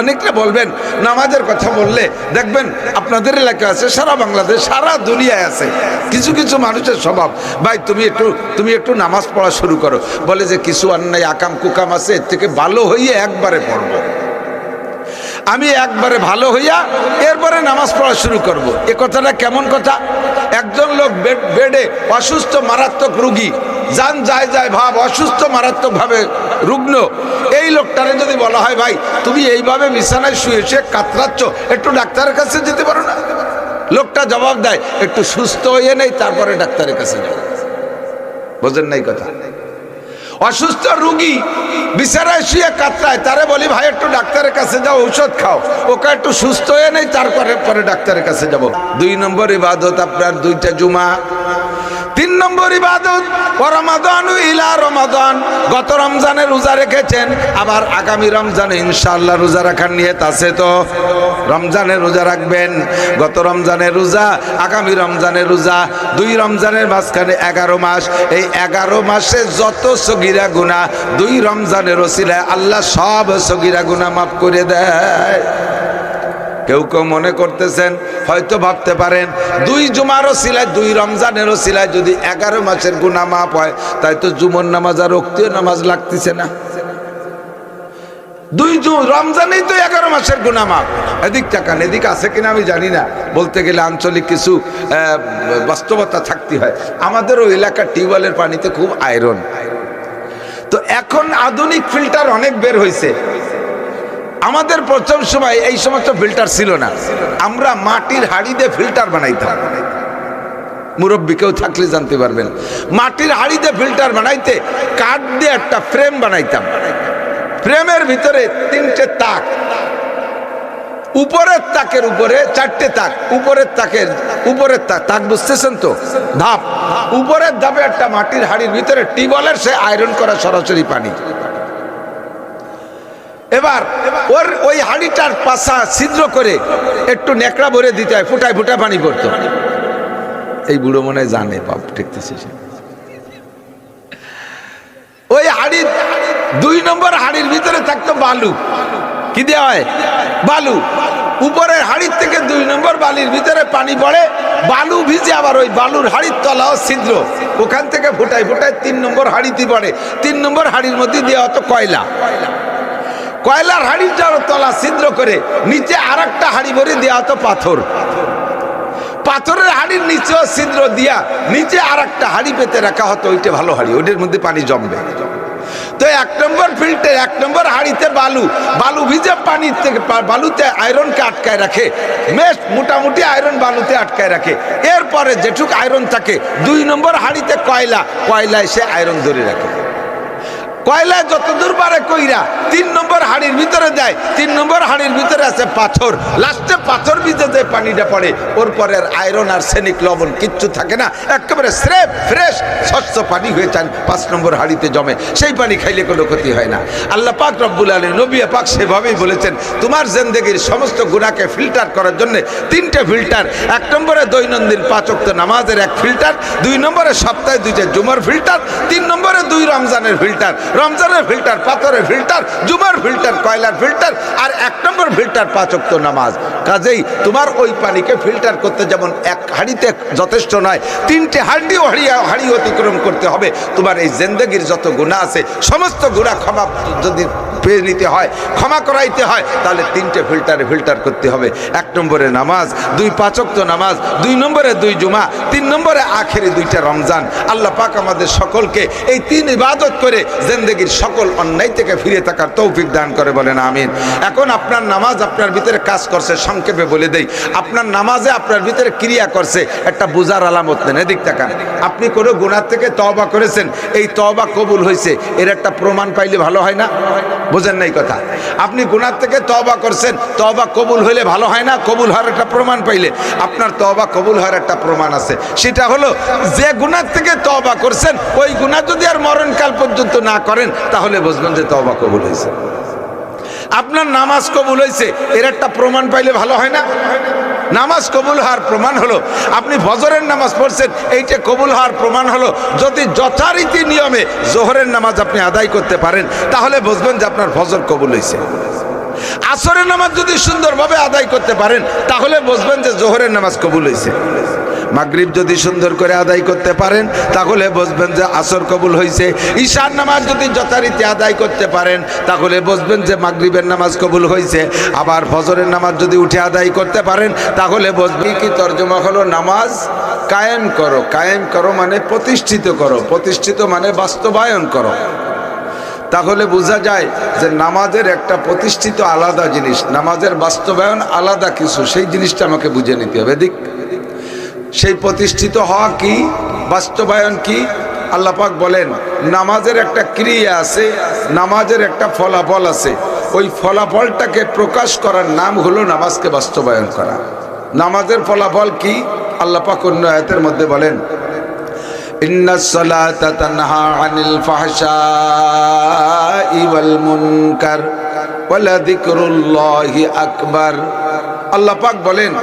অনেকটা বলবেন, নামাজের কথা বললে, দেখবেন আপনাদের এলাকা আছে, সারা বাংলাদেশ, সারা দুনিয়ায় আছে। কিছু কিছু মানুষের স্বভাব। ভাই, তুমি একটু তুমি একটু নামাজ পড়া শুরু করো। বলে যে কিছু অন্যায়, আকাম, কুকাম আছে, এর থেকে ভালো হইয়ে একবারে পড়ব। আমি একবারে ভালো হইয়া এরপরে নামাজ পড়া শুরু করব। এ কথাটা কেমন কথা? একজন লোক বেড- অসুস্থ মারাত্মক রুগী। যান যায় যায় ভাব, অসুস্থ মারাত্মকভাবে রুগ্ন। এই লোকটারে যদি বলা হয়, ভাই, তুমি এইভাবে বিছানায় শুয়ে শুয়ে কাতরাচ্ছ, একটু ডাক্তারের কাছে যেতে পারো না? লোকটা জবাব দেয়, একটু সুস্থ হয়ে নেই, তারপরে ডাক্তারের কাছে যাও বোঝেন নাই কথা? অসুস্থ রুগী বিছানায় শুয়ে কাতরায়, তারে বলি, ভাই, একটু ডাক্তারের কাছে যাও, ঔষধ খাও। ওকে একটু সুস্থ হয়ে নেই, তারপরে, পরে ডাক্তারের কাছে যাব। দুই নম্বর ইবাদত আপনার দুইটা জুমা। তিন নম্বর ইবাদত রমাদান ইলা রমাদান। গত রমজানে রোজা রেখেছেন, আবার আগামী রমজানে ইনশাআল্লাহ রোজা রাখার নিয়ত আছে তো। রমজানে রোজা রাখবেন, গত রমজানের রোজা, আগামী রমজানের রোজা, দুই রমজানের মাঝখানে এগারো মাস। এই এগারো মাসে যত সগিরা গুণা দুই রমজানের ওসিলায় আল্লাহ সব সগিরা গুণা মাফ করে দেয়। কেউ কেউ মনে করতেছেন, হয়তো ভাবতে পারেন, দুই জুমারও সিলায় দুই রমজানেরও সিলায় যদি এগারো মাসের গুণা মাপ হয়, তাই তো জুমন নামাজ আর রক্তীয় নামাজ লাগতেছে না। দুই জু- রমজানেই তো এগারো মাসের গুণা মাপ এদিক টাকান এদিক আছে কিনা আমি জানি না। বলতে গেলে আঞ্চলিক কিছু বাস্তবতা থাকতে হয়। আমাদের ওই এলাকার টিউবওয়েলের পানিতে খুব আয়রন। তো এখন আধুনিক ফিল্টার অনেক বের হয়েছে আমাদের প্রথম সময় এই সমস্ত ফিল্টার ছিল না। আমরা মাটির হাড়ি দিয়ে ফিল্টার বানাইতাম। মুরব্বী কেউ থাকলে জানতে পারবেন। মাটির হাড়ি দিয়ে ফিল্টার বানাইতে কাঠ দিয়ে একটা ফ্রেম বানাইতাম। ফ্রেমের ভিতরে তিনটে তাক। উপরের তাকের উপরে চারটে তাক। উপরের তাকের উপরের তাক। তাক বুঝতেছেন তো? ধাপ। উপরের ধাপে একটা মাটির হাড়ির ভিতরে টিবলের সে আয়রন করা সরাসরি পানি। এবার ওর ওই হাড়িটার পাশা ছিদ্র করে একটু নেকড়া ভরে দিতে হয়, ফুটায় ফুটায় পানি পড়তো। এই বুড়ো মনে জানে পাপ ঠেকতেছে ওই হাড়ি দুই নম্বর হাড়ির ভিতরে থাকতো বালু। কি দেওয়া হয়? বালু। উপরের হাড়ির থেকে দুই নম্বর বালির ভিতরে পানি পড়ে, বালু ভিজে আবার ওই বালুর হাড়ির তলাও ছিদ্র। ওখান থেকে ফুটায় ফুটায় তিন নম্বর হাড়িতে পড়ে। তিন নম্বর হাড়ির মধ্যে দেওয়া হতো কয়লা কয়লা। কয়লার হাড়িটার তলা ছিদ্র করে নিচে আর একটা হাড়ি ভরে দেওয়া হতো পাথর। পাথরের হাড়ির নিচেও ছিদ্র দিয়া নিচে আর একটা হাড়ি পেতে রাখা হতো, ওইটা ভালো হাড়ি, ওইটার মধ্যে পানি জমবে। তো এক নম্বর ফিল্টে এক নম্বর হাড়িতে বালু বালু ভিজে পানি থেকে বালুতে আয়রনকে আটকায় রাখে, মেশ মোটামুটি আয়রন বালুতে আটকায় রাখে। এরপরে যেটুক আয়রন থাকে, দুই নম্বর হাড়িতে কয়লা, কয়লায় সে আয়রন ধরে রাখে। কয়লা যত দূর পারে কইরা তিন নম্বর হাড়ির ভিতরে দেয়, তিন নম্বর হাড়ির ভিতরে আছে পাথর। লাস্টে পাথর ভিতরে যে পানিটা পড়ে, ওর পরের আয়রন আর সেনিক লবণ কিচ্ছু থাকে না। একেবারে স্রেফ, ফ্রেশ, স্বচ্ছ পানি হয়ে চান পাঁচ নম্বর হাড়িতে জমে। সেই পানি খাইলে কোনো ক্ষতি হয় না। আল্লাহ পাক রব্বুল আলী নবী পাক সেভাবেই বলেছেন, তোমার জেন্দেগির সমস্ত গুণাকে ফিল্টার করার জন্য তিনটে ফিল্টার। এক নম্বরে দৈনন্দিন পাচক্ত নামাজের এক ফিল্টার, দুই নম্বরে সপ্তাহে দুইটা জুমার ফিল্টার, তিন নম্বরে দুই রমজানের ফিল্টার। রমজানের ফিল্টার, পাথরের ফিল্টার, জুমার ফিল্টার, কয়লার ফিল্টার, আর এক নম্বর ফিল্টার পাচক্ত নামাজ। কাজেই তোমার ওই পানিকে ফিল্টার করতে যেমন এক হাঁড়িতে যথেষ্ট নয়, তিনটে হাঁড়িও হাড়িয়া, হাঁড়ি অতিক্রম করতে হবে। তোমার এই জেন্দেগির যত গুণা আছে, সমস্ত গুণা ক্ষমা যদি পেয়ে নিতে হয়, ক্ষমা করাইতে হয়, তাহলে তিনটে ফিল্টারে ফিল্টার করতে হবে। এক নম্বরে নামাজ, দুই পাচক্ত নামাজ, দুই নম্বরে দুই জুমা তিন নম্বরে আখেরি দুইটা রমজান। আল্লাহ পাক আমাদের সকলকে এই তিন ইবাদত করে জেন্দেগির সকল অন্যায় থেকে ফিরে থাকার তৌফিক দান করে বলেন, আমিন। এখন আপনার নামাজ আপনার ভিতরে কাজ করছে, সংক্ষেপে বলে দেই। আপনার নামাজে আপনার ভিতরে ক্রিয়া করছে, একটা বুজার আলামত নেন, এদিক তাকান। আপনি কোনো গুণার থেকে তবা করেছেন, এই তবা কবুল হয়েছে, এর একটা প্রমাণ পাইলে ভালো হয় না? বোঝেন নাই কথা। আপনি গুনার থেকে তবা করছেন তবা কবুল হইলে ভালো হয় না? কবুল হওয়ার একটা প্রমাণ পাইলে, আপনার তবা কবুল হওয়ার একটা প্রমাণ আছে। সেটা হলো, যে গুণার থেকে তবা করছেন, ওই গুণা যদি আর মরণকাল পর্যন্ত না করেন তাহলে বুঝবেন যে তবা কবুল হয়েছে। আপনার নামাজ কবুল হয়েছে, এর একটা প্রমাণ পাইলে ভালো হয় না? নামাজ কবুল হওয়ার প্রমাণ হলো, আপনি ফজরের নামাজ পড়ছেন, এইটা কবুল হওয়ার প্রমাণ হলো, যদি যথারীতি নিয়মে জোহরের নামাজ আপনি আদায় করতে পারেন, তাহলে বুঝবেন যে আপনার ফজর কবুল হয়েছে। আসরের নামাজ যদি সুন্দরভাবে আদায় করতে পারেন, তাহলে বুঝবেন যে জোহরের নামাজ কবুল হয়েছে। মাগরিব যদি সুন্দর করে আদায় করতে পারেন, তাহলে বুঝবেন যে আসর কবুল হয়েছে ঈশার নামাজ যদি যথারীতি আদায় করতে পারেন, তাহলে বুঝবেন যে মাগরিবের নামাজ কবুল হয়েছে আবার ফজরের নামাজ যদি উঠে আদায় করতে পারেন, তাহলে বুঝবেন কি তর্জমা হলো নামাজ কায়েম করো। কায়েম করো মানে প্রতিষ্ঠিত করো। প্রতিষ্ঠিত মানে বাস্তবায়ন করো। তাহলে বোঝা যায় যে নামাজের একটা প্রতিষ্ঠিত আলাদা জিনিস, নামাজের বাস্তবায়ন আলাদা কিছু, সেই জিনিসটা আমাকে বুঝে নিতে হবে। দিক সেই প্রতিষ্ঠিত হওয়া কি? বাস্তবায়ন কি? আল্লাপাক বলেন, নামাজের একটা ক্রিয়া আছে, নামাজের একটা ফলাফল আছে। ওই ফলাফলটাকে প্রকাশ করার নাম হলো নামাজকে বাস্তবায়ন করা। নামাজের ফলাফল কি? আল্লাপাক অন্য আয়াতের মধ্যে বলেন আল্লাপাক বলেন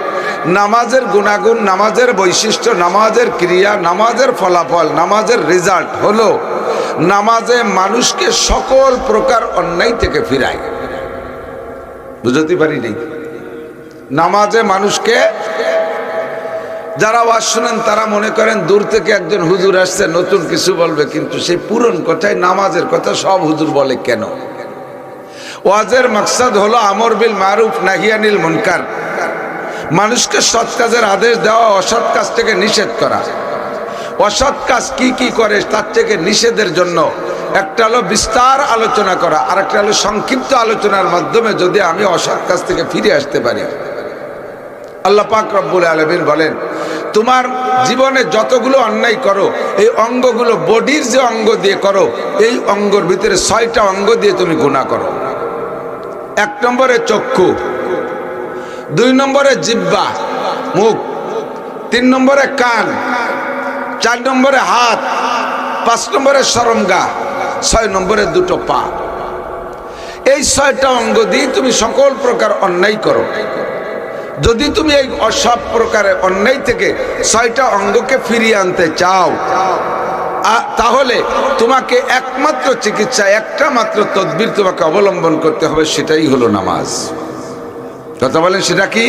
নামাজের গুণাগুণ, নামাজের বৈশিষ্ট্য, নামাজের ক্রিয়া, নামাজের ফলাফল, নামাজের রেজাল্ট হলো নামাজে মানুষকে সকল প্রকার অন্যায় থেকে ফিরায়। বুঝতে পারি নেই নামাজে মানুষকে যারা ওয়াজ শুনেন, তারা মনে করেন দূর থেকে একজন হুজুর আসছে, নতুন কিছু বলবে, কিন্তু সেই পুরন কথায় নামাজের কথা সব হুজুর বলে কেন? ওয়াজের মাকসাদ হলো আমর বিল মারুফ নাহিয়ানিল মুনকার। মানুষকে সৎ কাজের আদেশ দেওয়া, অসৎ কাজ থেকে নিষেধ করা। অসৎ কাজ কি কি করে, তার থেকে নিষেধের জন্য একটা হলো বিস্তার আলোচনা করা আর একটা হলো সংক্ষিপ্ত আলোচনার মাধ্যমে যদি আমি অসৎ কাজ থেকে ফিরে আসতে পারি। আল্লাহ পাক রব্বুল আলমিন বলেন, তোমার জীবনে যতগুলো অন্যায় করো, এই অঙ্গগুলো বডির যে অঙ্গ দিয়ে করো, এই অঙ্গর ভিতরে ছয়টা অঙ্গ দিয়ে তুমি গুণা করো। এক নম্বরে চক্ষু দুই নম্বরে জিব্বা, মুখ। তিন নম্বরে কান। চার নম্বরে হাত। পাঁচ নম্বরে সরমগা। ছয় নম্বরে দুটো পা। এই ছয়টা অঙ্গ দিয়ে তুমি সকল প্রকার অন্যায় করো। যদি তুমি এই সব প্রকারের অন্যায় থেকে ছয়টা অঙ্গকে ফিরিয়ে আনতে চাও তাহলে তোমাকে একমাত্র চিকিৎসা, একটা মাত্র তদবির তোমাকে অবলম্বন করতে হবে, সেটাই হলো নামাজ। কথা বলেন, সেটা কি?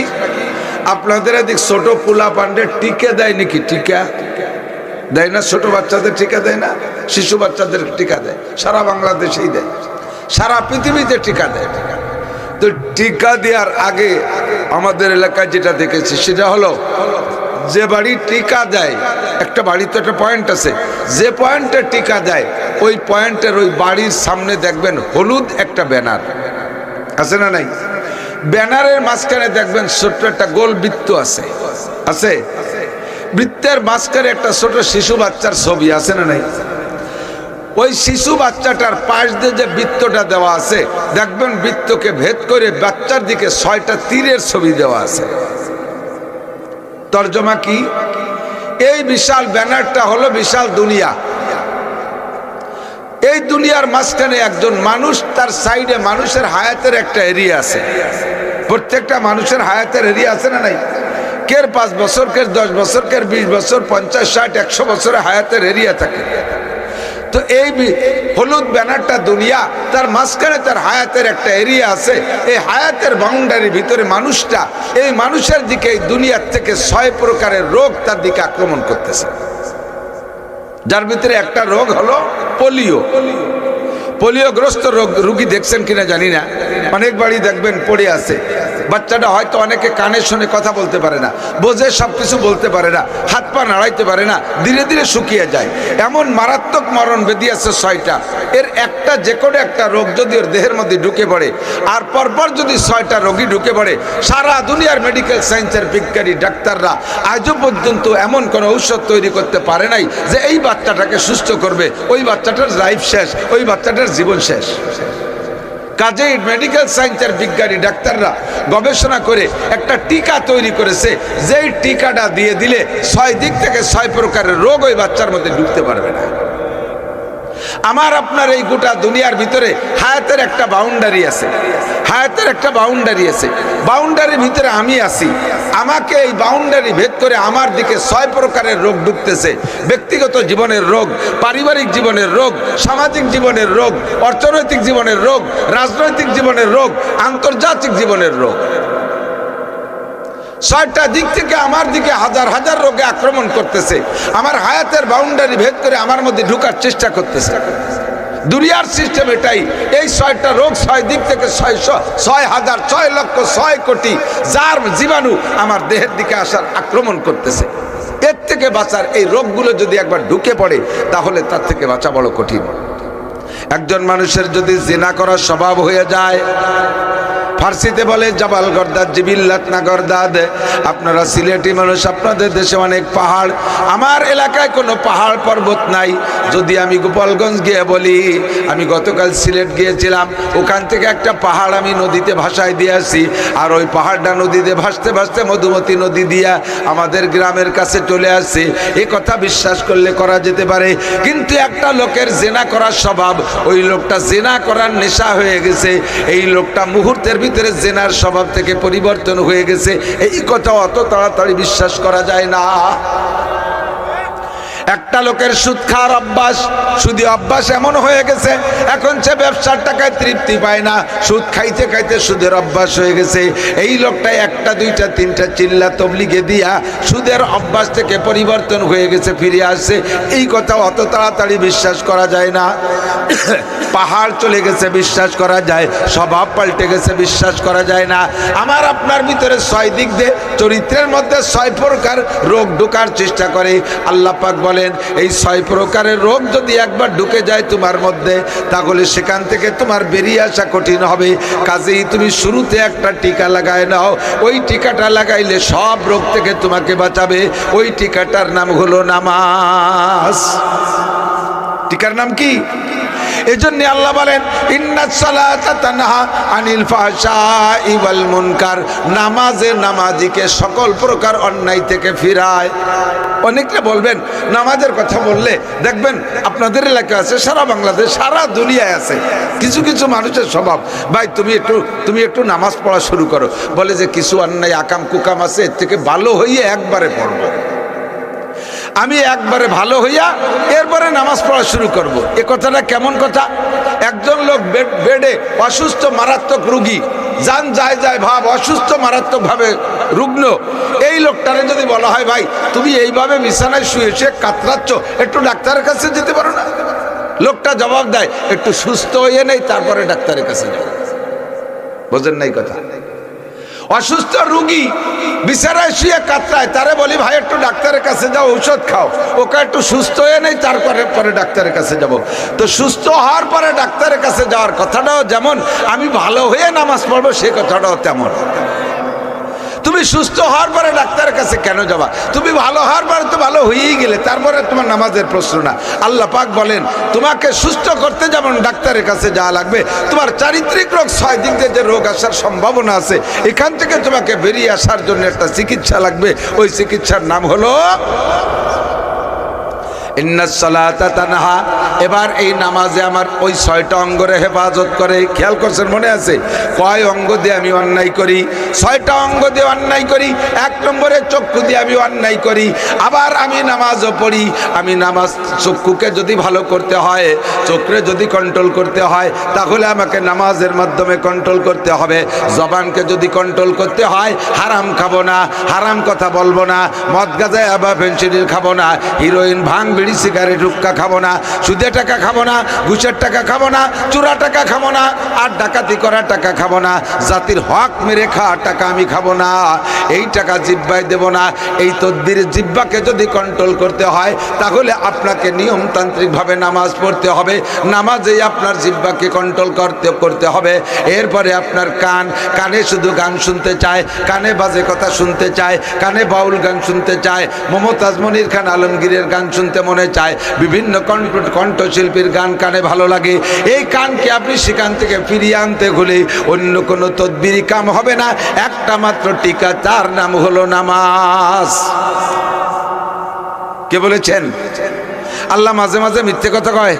আপনাদের এদিক ছোট পোলা পান্ডে টিকে দেয় নাকি টিকা? দেয় না, ছোট বাচ্চাদের টিকা দেয় না, শিশু বাচ্চাদের টিকা দেয়, সারা বাংলাদেশেই দেয়, সারা পৃথিবীতে টিকা দেয়। তো টিকা দেওয়ার আগে আমাদের এলাকায় যেটা দেখেছি, সেটা হলো যে বাড়ি টিকা দেয়, একটা বাড়িতে একটা পয়েন্ট আছে, যে পয়েন্টে টিকা দেয়, ওই পয়েন্টের ওই বাড়ির সামনে দেখবেন হলুদ একটা ব্যানার, আছে না নাই? ব্যানারের মাঝখানে দেখবেন ছোট্ট একটা গোল বৃত্ত আছে। আছে? বৃত্তের মাঝখানে একটা ছোট শিশু বাচ্চার ছবি আছে না নাই? ওই শিশু বাচ্চাটার পাশ দিয়ে যে বৃত্তটা দেওয়া আছে, দেখবেন বৃত্তকে ভেদ করে বাচ্চার দিকে ছয়টা তীরের ছবি দেওয়া আছে। তর্জমা কি? এই বিশাল ব্যানারটা হলো বিশাল দুনিয়া। এই দুনিয়ার মাঝখানে একজন মানুষ, তার সাইডে মানুষের হায়াতের একটা এরিয়া আছে। প্রত্যেকটা মানুষের হায়াতের এরিয়া আছে না নাই? কের পাঁচ বছর, কের দশ বছর, কের বিশ বছর, পঞ্চাশ, ষাট, একশো বছরের হায়াতের এরিয়া থাকে। তো এই হলুদ ব্যানারটা দুনিয়া, তার মাঝখানে তার হায়াতের একটা এরিয়া আছে। এই হায়াতের বাউন্ডারির ভিতরে মানুষটা, এই মানুষের দিকে এই দুনিয়ার থেকে ছয় প্রকারের রোগ তার দিকে আক্রমণ করতেছে। যার ভিতরে একটা রোগ হলো পোলিও। পোলিওগ্রস্ত রোগ রুগী দেখছেন কিনা জানি না। অনেক বাড়ি দেখবেন পড়ে আছে। বাচ্চাটা হয়তো অনেকে কানে শুনে কথা বলতে পারে না, বোঝে সব কিছু বলতে পারে না, হাত পা নাড়াইতে পারে না, ধীরে ধীরে শুকিয়ে যায়। এমন মারাত্মক মরণ বেদি আছে ছয়টা। এর একটা যে কোনো একটা রোগ যদি ওর দেহের মধ্যে ঢুকে পড়ে, আর পরপর যদি ছয়টা রোগী ঢুকে পড়ে, সারা দুনিয়ার মেডিকেল সায়েন্সের বিজ্ঞানী, ডাক্তাররা আজও পর্যন্ত এমন কোনো ঔষধ তৈরি করতে পারে নাই যে এই বাচ্চাটাকে সুস্থ করবে। ওই বাচ্চাটার লাইফ শেষ, ওই বাচ্চাটার জীবন শেষ। কাজেই মেডিকেল সায়েন্সের বিজ্ঞানী, ডাক্তাররা গবেষণা করে একটা টিকা তৈরি করেছে। যেই টিকাটা দিয়ে দিলে ছয় দিক থেকে ছয় প্রকারের রোগ ওই বাচ্চার মধ্যে ঢুকতে পারবে না। আমার আপনার এই গোটা দুনিয়ার ভিতরে হায়াতের একটা বাউন্ডারি আছে। হায়াতের একটা বাউন্ডারি আছে। বাউন্ডারির ভিতরে আমি আছি। আমাকে এই বাউন্ডারি ভেদ করে আমার দিকে ছয় প্রকারের রোগ ঢুকতেছে। ব্যক্তিগত জীবনের রোগ, পারিবারিক জীবনের রোগ, সামাজিক জীবনের রোগ, অর্থনৈতিক জীবনের রোগ, রাজনৈতিক জীবনের রোগ, আন্তর্জাতিক জীবনের রোগ। ছয়টা দিক থেকে আমার দিকে হাজার হাজার রোগে আক্রমণ করতেছে। আমার হায়াতের বাউন্ডারি ভেদ করে আমার মধ্যে ঢুকার চেষ্টা করতেছে। দুনিয়ার সিস্টেম এটাই। এই ছয়টা রোগ ছয় দিক থেকে ছয়শো, ছয় হাজার, ছয় লক্ষ, ছয় কোটি যার জীবাণু আমার দেহের দিকে আসার আক্রমণ করতেছে। এর থেকে বাঁচার এই রোগগুলো যদি একবার ঢুকে পড়ে, তাহলে তার থেকে বাঁচা বড় কঠিন। একজন মানুষের যদি জেনা করার স্বভাব হয়ে যায় ফার্সিতে বলে, জবাল গর্দাদ জিবিল্লাত না গর্দাদ আপনারা সিলেটি মানুষ, আপনাদের দেশে অনেক পাহাড়। আমার এলাকায় কোনো পাহাড় পর্বত নাই। যদি আমি গোপালগঞ্জ গিয়ে বলি, আমি গতকাল সিলেট গিয়েছিলাম, ওখান থেকে একটা পাহাড় আমি নদীতে ভাসায় দিয়ে আসি। আর ওই পাহাড়টা নদীতে ভাসতে ভাসতে মধুমতি নদী দিয়া আমাদের গ্রামের কাছে চলে আসছে এ কথা বিশ্বাস করলে করা যেতে পারে। কিন্তু একটা লোকের জেনা করার স্বভাব, ওই লোকটা জেনা করার নেশা হয়ে গেছে। এই লোকটা মুহূর্তের ভিতরে জেনার স্বভাব থেকে পরিবর্তন হয়ে গেছে। এই কথা অত তাড়াতাড়ি বিশ্বাস করা যায় না। লোকের সুদ খাওয়ার অভ্যাস, শুধু অভ্যাস এমন হয়ে গেছে, এখন সে ব্যবসার টাকায় তৃপ্তি পায় না। সুদ খাইতে খাইতে সুদের অভ্যাস হয়ে গেছে। এই লোকটা একটা, দুইটা, তিনটা চিল্লা তবলিগে দিয়া সুদের অভ্যাস থেকে পরিবর্তন হয়ে গেছে, ফিরে আসছে। এই কথা অত তাড়াতাড়ি বিশ্বাস করা যায় না। পাহাড় চলে গেছে, বিশ্বাস করা যায়। স্বভাব পাল্টে গেছে, বিশ্বাস করা যায় না। আমার আপনার ভিতরে ছয় দিক দিয়ে চরিত্রের মধ্যে ছয় প্রকার রোগ ঢোকার চেষ্টা করে। আল্লাহ পাক বলেন এই ছয় প্রকারের রোগ যদি একবার ঢুকে যায় তোমার মধ্যে, তাহলে সেখান থেকে তোমার বেরিয়ে আসা কঠিন হবে। কাজেই তুমি শুরুতে একটা টিকা লাগায় নাও। ওই টিকাটা লাগাইলে সব রোগ থেকে তোমাকে বাঁচাবে। ওই টিকাটার নাম হলো নামাজ। টিকার নাম কি? এই আল্লাহ বলেন আনিল ওয়াল মুনকার। নামাজে নামাজিকে সকল প্রকার অন্যায় থেকে ফিরায়। অনেকে বলবেন, নামাজের কথা বললে, দেখবেন আপনাদের এলাকা আছে, সারা বাংলাদেশ, সারা দুনিয়ায় আছে। কিছু কিছু মানুষের স্বভাব, ভাই, তুমি একটু তুমি একটু নামাজ পড়া শুরু করো। বলে যে, কিছু অন্যায় আকাম কুকাম আছে, এর থেকে ভালো হইয়ে একবারে পড়ব। আমি একবারে ভালো হইয়া এরপরে নামাজ পড়া শুরু করব। এ কথাটা কেমন কথা? একজন লোক বেড- অসুস্থ মারাত্মক রুগী, যান যায় যায় ভাব, অসুস্থ মারাত্মকভাবে রুগ্ন। এই লোকটারে যদি বলা হয়, ভাই, তুমি এইভাবে বিছানায় শুয়ে শুয়ে কাতরাচ্ছ, একটু ডাক্তারের কাছে যেতে পারো না? লোকটা জবাব দেয়, একটু সুস্থ হয়ে নেই, তারপরে ডাক্তারের কাছে যাও বোঝেন নাই কথা? অসুস্থ রুগী বিছানায় শুয়ে কাতরায়, তারে বলি, ভাই, একটু ডাক্তারের কাছে যাও, ঔষধ খাও। ওকে একটু সুস্থ হয়ে নেই, তারপরে পরে ডাক্তারের কাছে যাব। তো সুস্থ হওয়ার পরে ডাক্তারের কাছে যাওয়ার কথাটাও যেমন, আমি ভালো হয়ে নামাজ পড়ব, সে কথাটাও তেমন। তুমি সুস্থ হওয়ার পরে ডাক্তারের কাছে কেন যাবা? তুমি ভালো হওয়ার পরে তো ভালো হয়েই গেলে, তারপরে তোমার নামাজের প্রশ্ন না। আল্লাহ পাক বলেন, তোমাকে সুস্থ করতে যেমন ডাক্তারের কাছে যাওয়া লাগবে, তোমার চারিত্রিক রোগ ছয় দিক যে রোগ আসার সম্ভাবনা আছে, এখান থেকে তোমাকে বেরিয়ে আসার জন্য একটা চিকিৎসা লাগবে। ওই চিকিৎসার নাম হলো এবার এই নামাজে আমার ওই ছয়টা অঙ্গরে হেফাজত করে, খেয়াল করছেন, মনে আছে? কয় অঙ্গ দিয়ে আমি অন্যায় করি? ছয়টা অঙ্গ দিয়ে অন্যায় করি, এক নম্বরে চক্ষু দিয়ে আমি অন্যায় করি, আবার আমি নামাজও পড়ি। আমি নামাজ চক্ষুকে যদি ভালো করতে হয়, চোখরে যদি কন্ট্রোল করতে হয়, তাহলে আমাকে নামাজের মাধ্যমে কন্ট্রোল করতে হবে। জবানকে যদি কন্ট্রোল করতে হয়, হারাম খাব না, হারাম কথা বলব না, মদ গাজায় আবার পেন্সিলির খাব না, হিরোইন ভাঙ বিড়ি, সিগারেট, হুক্কা খাব না সুদের টাকা খাব না, ঘুষের টাকা খাব না, চোরা টাকা খাব না, আর ডাকাতি করা টাকা খাব না, জাতির হক মেরে খাওয়া টাকা আমি খাব না, এই টাকা জিব্বায় দেব না, এই তদ্বির জিব্বাকে যদি কন্ট্রোল করতে হয়, তাহলে আপনাকে নিয়মতান্ত্রিকভাবে নামাজ পড়তে হবে, নামাজেই আপনার জিব্বাকে কন্ট্রোল করতে করতে হবে, এরপরে আপনার কান, কানে শুধু গান শুনতে চায়, কানে বাজে কথা শুনতে চায়, কানে বাউল গান শুনতে চায়, মমতাজ মনির খান আলমগীরের গান শুনতে মনে চায়। বিভিন্ন কণ্ঠ, কণ্ঠশিল্পীর গান কানে ভালো লাগে। এই কানকে আপনি সেখান থেকে ফিরিয়ে আনতে হলে অন্য কোনো তদ্বিরি কাম হবে না। একটা মাত্র টিকা, তার নাম হলো নামাজ। কে বলেছেন? আল্লাহ মাঝে মাঝে মিথ্যে কথা কয়।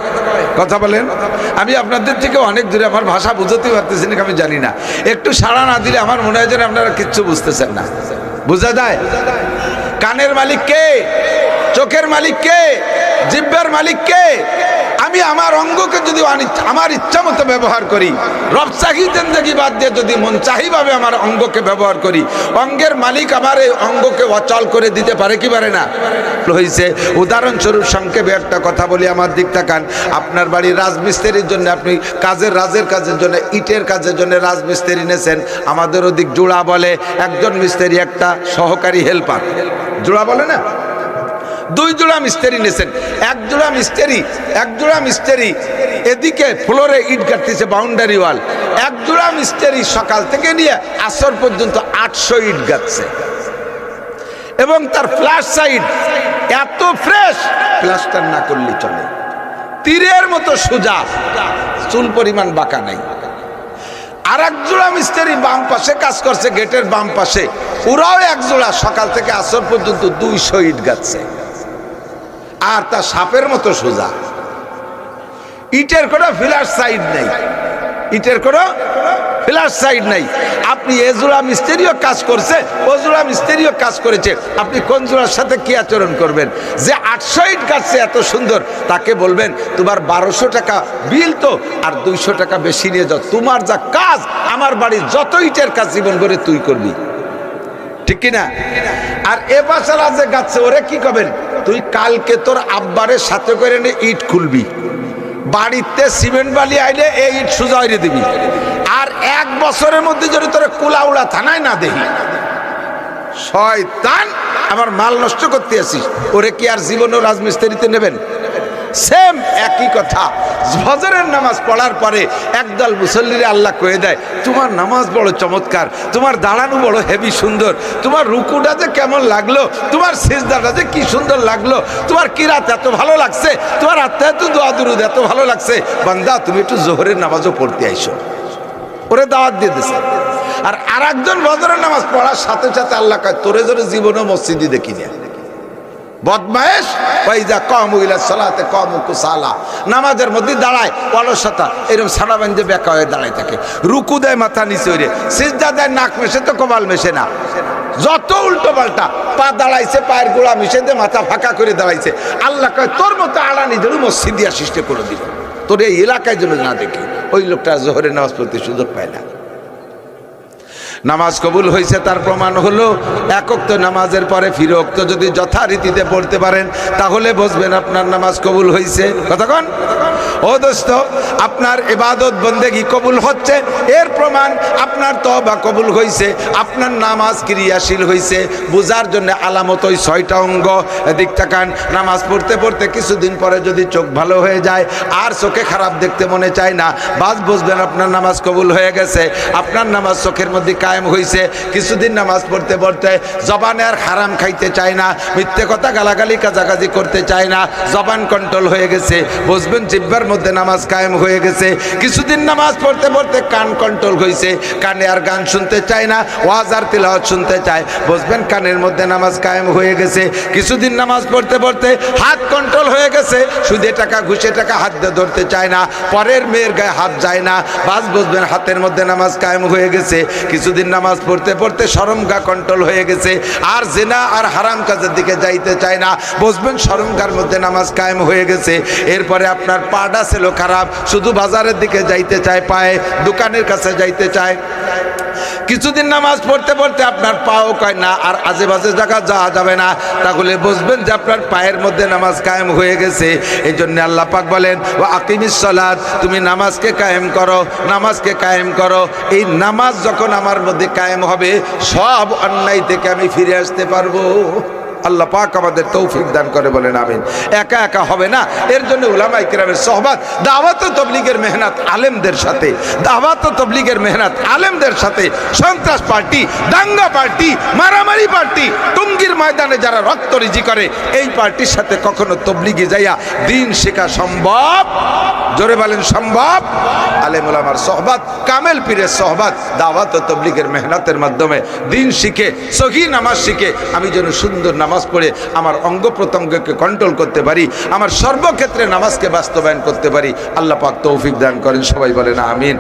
কথা বলেন। আমি আপনাদের থেকে অনেক দূরে আমার ভাষা বুঝতে পারতেছি না, আমি জানি না। একটু সাড়া না দিলে আমার মনে হয় যেন আপনারা কিচ্ছু বুঝতেছেন না। বুঝা যায়? কানের মালিক কে? চোখের মালিক কে? জিব্বার মালিক কে? আমি আমার অঙ্গকে যদি আমার ইচ্ছা মতো ব্যবহার করি, রব চাহি জিন্দগি বাদ দিয়ে যদি মন চাহিভাবে আমার অঙ্গকে ব্যবহার করি, অঙ্গের মালিক আমার এই অঙ্গকে অচল করে দিতে পারে কি পারে না? হয়েছে উদাহরণস্বরূপ সংক্ষেপে একটা কথা বলি, আমার দিক তাকান। আপনার বাড়ির রাজমিস্ত্রির জন্য আপনি কাজের, রাজের কাজের জন্য, ইটের কাজের জন্য রাজমিস্ত্রি নেছেন, আমাদের ওদিক জোড়া বলে, একজন মিস্ত্রি একটা সহকারী হেল্পার। জোড়া বলে না? দুই জোড়া মিস্ত্রি নিয়েছেন এক জোড়া মিস্ত্রি, এক জোড়া মিস্ত্রি, এদিকে ফ্লোরে ইট কাটতেছে বাউন্ডারি ওয়াল এক জোড়া মিস্ত্রি সকাল থেকে নিয়ে আসর পর্যন্ত আটশো ইট গাচ্ছে এবং তার ফ্ল্যাশ সাইড এত ফ্রেশ প্লাস্টার না করলে চলে। তীরের মতো সোজা, চুল পরিমাণ বাঁকা নাই। আর এক জোড়া মিস্ত্রি বাম পাশে কাজ করছে, গেটের বাম পাশে, ওরাও এক জোড়া সকাল থেকে আসর পর্যন্ত দুইশো ইট গাচ্ছে আর তা সাপের মতো সোজা। ইটের কোনো ফিলার সাইড নেই। ইটের কোনো ফিলার সাইড নাই। আপনি এ জোড়া মিস্ত্রিও কাজ করছে, ও জোড়া মিস্ত্রিও কাজ করেছে। আপনি কোন জোড়ার সাথে কি আচরণ করবেন? যে আটশো ইট কাটছে এত সুন্দর, তাকে বলবেন, তোমার বারোশো টাকা বিল তো, আর দুইশো টাকা বেশি নিয়ে যাও। তোমার যা কাজ, আমার বাড়ির যত ইটের কাজ জীবন করে তুই করবি। ঠিক কিনা? আর এ বাসারা যে গাচ্ছে, ওরে কি করবেন তুই কালকে তোর আব্বারের সাথে করে ইট খুলবি। বাড়িতে সিমেন্ট বালি আইলে এই ইট সোজা হইলে দিবি। আর এক বছরের মধ্যে যদি তোর কুলাউড়া থানায় না দেখি শয়তান আমার মাল নষ্ট করতে আসিস। ওরে কি আর জীবন ও রাজমিস্ত্রিতে নেবেন? সেম একই কথা। ফজরের নামাজ পড়ার পরে একদল মুসল্লিরা আল্লাহ কয়ে দেয়, তোমার নামাজ বড় চমৎকার, তোমার দাঁড়ানো বড় হেভি সুন্দর, তোমার রুকুটা যে কেমন লাগল, তোমার সিজদাটা যে কি সুন্দর লাগল, তোমার কিরাত এত ভালো লাগছে, তোমার আত্মা এত দোয়া দুরুদ এত ভালো লাগছে, বান্দা, তুমি একটু জোহরের নামাজও পড়তে আইসো। ওরে দাওয়াত দিয়ে দিছে। আর আর একজন বদরের নামাজ পড়ার সাথে সাথে আল্লাহ কয়, তোরে জোরে জীবনও মসজিদে দেখি না বদমায়েশ। ওইজা কম উইলা সালাতে, কম কুসালা। নামাজের মধ্যে দাঁড়ায়, অলসতা। এরকম সারা বেঁধে বেকা হয়ে দাঁড়ায় থাকে। রুকু দেয় মাথা নিচে ওরে, সিজদা দেয় নাক মেশে তো কপাল মেশে না। যত উল্টো পাল্টা, পা দাঁড়াইছে, পায়ের গোড়া মিশে দিয়ে মাথা ফাঁকা করে দাঁড়াইছে। আল্লাহ কয়, তোর মতো আড়ানি ধরে মসজিদ দিয়া সৃষ্টি করে দিল। তোর এই এলাকায় যেন না দেখি। ওই লোকটা জোহরের নামাজ পড়তে সুযোগ পায় না। নামাজ কবুল হয়েছে, তার প্রমাণ হলো একক নামাজের পরে ফিরোক্ত। যদি যথারীতিতে পড়তে পারেন, তাহলে বুঝবেন আপনার নামাজ কবুল হয়েছে। কতক্ষণ ও দোস্ত, আপনার এবাদত বন্দেগি কবুল হচ্ছে, এর প্রমাণ আপনার তবা কবুল হয়েছে, আপনার নামাজ ক্রিয়াশীল হয়েছে। বোঝার জন্য আলামত ওই ছয়টা অঙ্গ এদিক তাকান। নামাজ পড়তে পড়তে কিছুদিন পরে যদি চোখ ভালো হয়ে যায়, আর চোখে খারাপ দেখতে মনে চায় না, বাস বুঝবেন আপনার নামাজ কবুল হয়ে গেছে। আপনার নামাজ চোখের মধ্যে কায়েম হয়েছে কিছুদিন নামাজ পড়তে পড়তে জবানে আর হারাম খাইতে চায় না, মিথ্যে কথা গালাগালি, কাজাকাজি করতে চায় না, জবান কন্ট্রোল হয়ে গেছে বুঝবেন জিব্বার মধ্যে নামাজ কায়েম হয়ে গেছে, কিছুদিন নামাজ পড়তে পড়তে কান কন্ট্রোল হয়েছে কানে আর গান শুনতে চায় না, ওয়াজ আর তিলাওয়াত শুনতে চায়, বসবেন কানের মধ্যে নামাজ কায়েম হয়ে গেছে, কিছুদিন নামাজ পড়তে পড়তে হাত কন্ট্রোল হয়ে গেছে, সুদে টাকা, ঘুষে টাকা হাত দিয়ে ধরতে চায় না, পরের মেয়ের গায়ে হাত যায় না, বাস বসবেন হাতের মধ্যে নামাজ কায়েম হয়ে গেছে, কিছুদিন নামাজ পড়তে পড়তে সরমগা কন্ট্রোল হয়ে গেছে। আর জেনা আর হারাম কাজের দিকে যাইতে চায় না। বসবেন সরমগার মধ্যে নামাজ কায়েম হয়ে গেছে। এরপরে আপনার পাড়া ছিল খারাপ। শুধু বাজারের দিকে যাইতে চায়, পায়ে দোকানের কাছে যাইতে চায়। কিছুদিন নামাজ পড়তে পড়তে আপনার পাও কয় না, আর বাজে জায়গা যাওয়া যাবে না। তাহলে বুঝবেন যে আপনার পায়ের মধ্যে নামাজ কায়েম হয়ে গেছে। এই জন্য আল্লাহ পাক বলেন ও আকিমিস সলাদ তুমি নামাজকে কায়েম করো, নামাজকে কায়েম করো। এই নামাজ যখন আমার মধ্যে কায়েম হবে, সব অন্যায় থেকে আমি ফিরে আসতে পারব। আল্লাহ পাক আমাদের তৌফিক দান করে বলেন, আমিন। একা একা হবে না। এর জন্য উলামাই কিরামের সহবাদ, দাওয়াত তবলিগের মেহনত আলেমদের সাথে, দাওয়াত তবলিগের মেহনত আলেমদের সাথে, সন্ত্রাস পার্টি, দাঙ্গা পার্টি, মারামারি পার্টি, টুঙ্গির ময়দানে যারা রক্ত রিজি করে, এই পার্টির সাথে কখনো তবলিগি যাইয়া দিন শেখা সম্ভব? জোরে বলেন, সম্ভব? আলেম উলামার সহবাদ, কামেল পীরের সহবাদ, দাওয়াত তবলিগের মেহনতের মাধ্যমে দিন শিখে, সহি নামাজ শিখে, আমি যেন সুন্দর নামাজ নামাজ পড়ে আমার অঙ্গ প্রত্যঙ্গকে কন্ট্রোল করতে পারি, আমার সর্বক্ষেত্রে নামাজকে বাস্তবায়ন করতে পারি, আল্লাহ পাক তৌফিক দান করেন, সবাই বলেন আমিন।